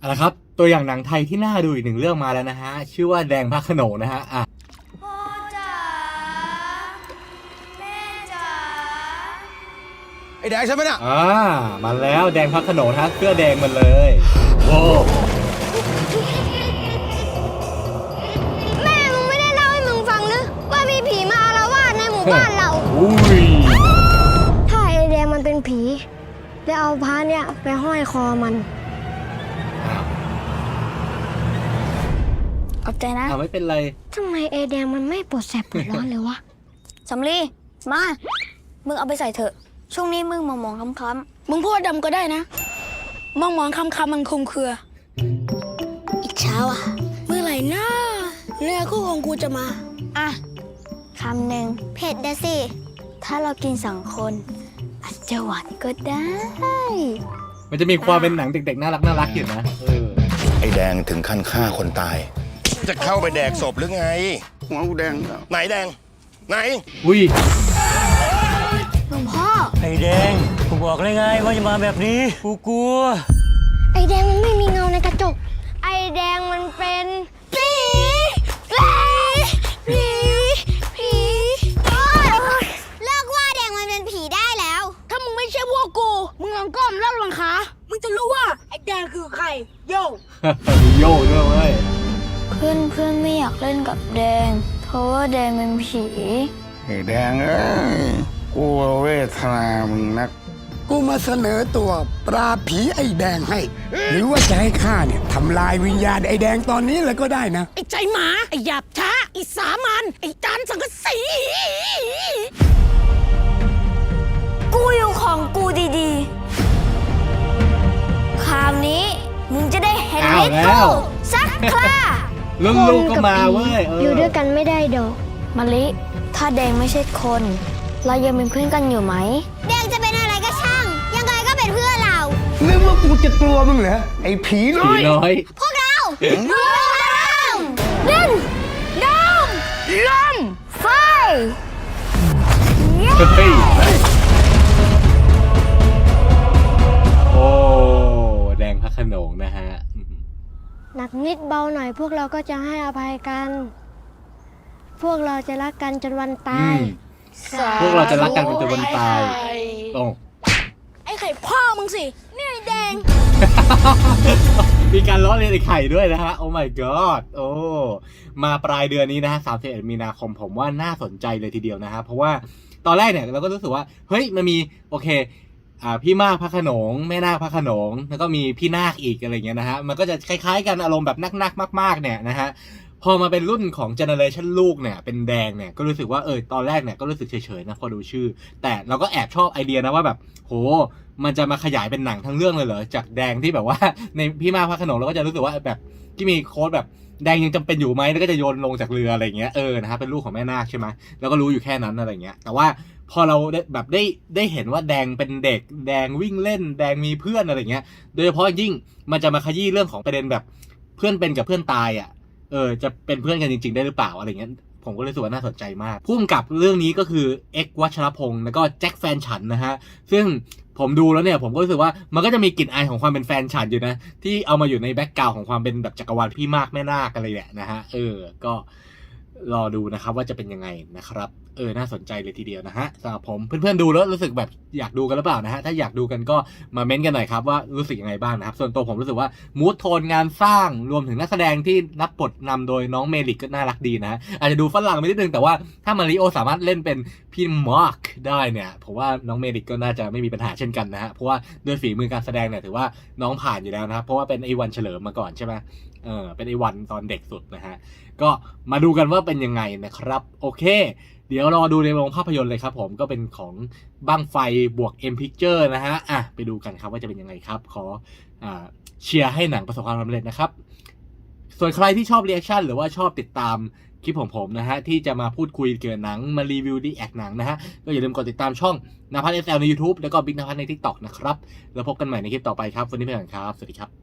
เอาละครับ ตัวอย่างหนังไทยที่น่าดูอีกหนึ่งเรื่องมาแล้วนะฮะ ชื่อว่าแดงพระโขนงนะฮะอะพ่อจ๋าแม่จ๋าไอ้แดงใช่ไหมน่ะอ่ามาแล้วแดงพระโขนงฮะเสื้อแดงมันเลยโว้แม่มึงไม่ได้เล่าให้มึงฟังหรือว่ามีผีมาอาละวาดในหมู่บ้านเรา อุ้ยถ้าไอแดงมันเป็นผี แล้วเอาพระเนี่ยไปห้อยคอมัน ขอบใจนะอ้าวไม่เป็นไร ทำไมไอแดงมันไม่ปวดแสบปวดร้อนเลยวะ สำลีมา มึงเอาไปใส่เถอะ ช่วงนี้มึงมองมองๆคล้ำมึงพูดดำก็ได้นะ มองมองคำคำมันคลุมเครือ ๆอีกเช้าอะ เมื่อไหร่นะเนื้อคู่ของกูจะมา อะ คำหนึ่งเผ็ดเดสิ ถ้าเรากินสองคน อาจจะหวานก็ได้ มันจะมีความเป็นหนังเด็กๆน่ารักน่ารักอยู่นะ เออ ไอ้แดงถึงขั้นฆ่าคนตาย จะเข้าไปแดกศพหรือไง หัวกูแดงแล้วไหนแดง ไหน อุ้ยหลวงพ่อ ไอ้แดงกูบอกเลยไงว่าจะมาแบบนี้ กูกลัว ไอแดงมันไม่มีเงาในกระจก ไอแดงมันเป็นผีผีผีผีโอ๊ยเลิกว่าแดงมันเป็นผีได้แล้ว ถ้ามึงไม่ใช่พวกกู มึงลองก้มแล้วลองขา มึงจะรู้ว่าไอ้แดงคือใคร โย่มีโย่ด้วยเว้ย เพื่อนเพื่อนไม่อยากเล่นกับแดง เพราะว่าแดงเป็นผีไอ้แดงเอ้ยกูเวทนามึงนัก กูมาเสนอตัวปราบผีไอ้แดงให้ หรือว่าจะให้ข้าเนี่ยทำลายวิญญาณไอ้แดงตอนนี้เลยก็ได้นะ ไอ้ใจหมา ไอ้หยาบช้า ไอ้สามันไอ้จานสังกะสี กูอยู่ของกูดีๆ คราวนี้มึงจะได้เห็นอ้าวลิตแล้วสักครา ลุงลุงก็มาเว้ยเออออยู่ด้วยกันไม่ได้ดอกมะลิ ถ้าแดงไม่ใช่คน เรายังเป็นเพื่อนกันอยู่ไหม แดงจะเป็นอะไรก็ช่าง ยังไงก็เป็นเพื่อนเรา นึกว่ากูจะกลัวมึงเหรอไอ้ผีน้ผีอย น้อย พวกเราเล่นดมลมไฟ เฮ้ย โอ้ แดงพระโขนงนะฮะอืม หนักนิดเบาหน่อยพวกเราก็จะให้อภัยกัน พวกเราจะรักกันจนวันตาย พวกเราจะรักกันจนวันตายโอ้ไอ้ไข่พ่อมึงสิ นี่ไอ้แดง มีการล้อเลียนไอ้ไข่ด้วยนะฮะ โอ้ my god โอ้ มาปลายเดือนนี้นะฮะ31มีนาคมผมว่าน่าสนใจเลยทีเดียวนะฮะ เพราะว่าตอนแรกเนี่ยเราก็รู้สึกว่า เฮ้ย มันมี โอเค อ่าพี่มากพระขนงแม่นาคพระขนงแล้วก็มีพี่นาคอีกอะไรเงี้ยนะฮะมันก็จะคล้ายๆกันอารมณ์แบบนักๆมาก ๆ เนี่ยนะฮะพอมาเป็นรุ่นของเจเนอเรชันลูกเนี่ยเป็นแดงเนี่ยก็รู้สึกว่าเออตอนแรกเนี่ยก็รู้สึกเฉยๆนะพอดูชื่อ แต่เราก็แอบชอบไอเดียนะว่าแบบโห มันจะมาขยายเป็นหนังทั้งเรื่องเลยเหรอจากแดงที่แบบว่าในพี่มาพระขนงเราก็จะรู้สึกว่าแบบที่มีโค้ดแบบแดงยังจำเป็นอยู่ไหมแล้วก็จะโยนลงจากเรืออะไรเงี้ยเออนะฮะเป็นลูกของแม่นาคใช่ไหมแล้วก็รู้อยู่แค่นั้นอะไรเงี้ยแต่ว่า พอเราได้แบบได้ได้เห็นว่าแดงเป็นเด็ก แดงวิ่งเล่น แดงมีเพื่อนอะไรเงี้ย โดยเฉพาะยิ่งมันจะมาขยี้เรื่องของประเด็นแบบเพื่อนเป็นกับเพื่อนตายอะ เออ จะเป็นเพื่อนกันจริง ๆ ได้หรือเปล่าอะไรเงี้ยผมก็เลยรู้สึกว่าน่าสนใจมากพุ่มกับเรื่องนี้ก็คือเอ็กวัชรพงศ์แล้วก็แจ็คแฟนฉันนะฮะ ซึ่งผมดูแล้วเนี่ยผมก็รู้สึกว่ามันก็จะมีกลิ่นอายของความเป็นแฟนฉันอยู่นะ ที่เอามาอยู่ในแบ็กกราวของความเป็นแบบจักรวาลพี่มากแม่นาคอะไรเนี่ยนะฮะเออก็ รอดูนะครับว่าจะเป็นยังไงนะครับ เออ น่าสนใจเลยทีเดียวนะฮะสำหรับผมเพื่อนๆดูแล้วรู้สึกแบบอยากดูกันหรือเปล่านะฮะ ถ้าอยากดูกันก็มาเม้นต์กันหน่อยครับว่ารู้สึกยังไงบ้างนะครับ ส่วนตัวผมรู้สึกว่ามูทโทนงานสร้างรวมถึงนักแสดงที่รับบทนำโดยน้องเมลิกก็น่ารักดีนะฮะอาจจะดูฝรั่งไปนิดนึงแต่ว่าถ้ามาริโอสามารถเล่นเป็นพี่มาร์คได้เนี่ยผมว่าน้องเมลิกก็น่าจะไม่มีปัญหาเช่นกันนะฮะเพราะว่าด้วยฝีมือการแสดงเนี่ยถือว่าน้องผ่านอยู่แล้วนะครับเพราะว่าเป็นไอวันเฉลิมมาก่อนใช่ไหม เออเป็นไอวันตอนเด็กสุดนะฮะ ก็มาดูกันว่าเป็นยังไงนะครับ โอเค เดี๋ยวรอดูในโรงภาพยนตร์เลยครับผมก็เป็นของบ้างไฟบวก M Picture นะฮะอะไปดูกันครับว่าจะเป็นยังไงครับ ขออ่าเชียร์ให้หนังประสบความสำเร็จนะครับ ส่วนใครที่ชอบเรีแอคชั่นหรือว่าชอบติดตามคลิปของผมนะฮะ ที่จะมาพูดคุยเกี่ยวกับหนังมารีวิวดีแอคหนังนะฮะ ก็อย่าลืมกดติดตามช่องนภัสเอสใน YouTube แล้วก็บิ๊กนภัสใน TikTok นะครับ แล้วพบกันใหม่ในคลิปต่อไปครับ วันนี้ไปก่อนครับ สวัสดีครับ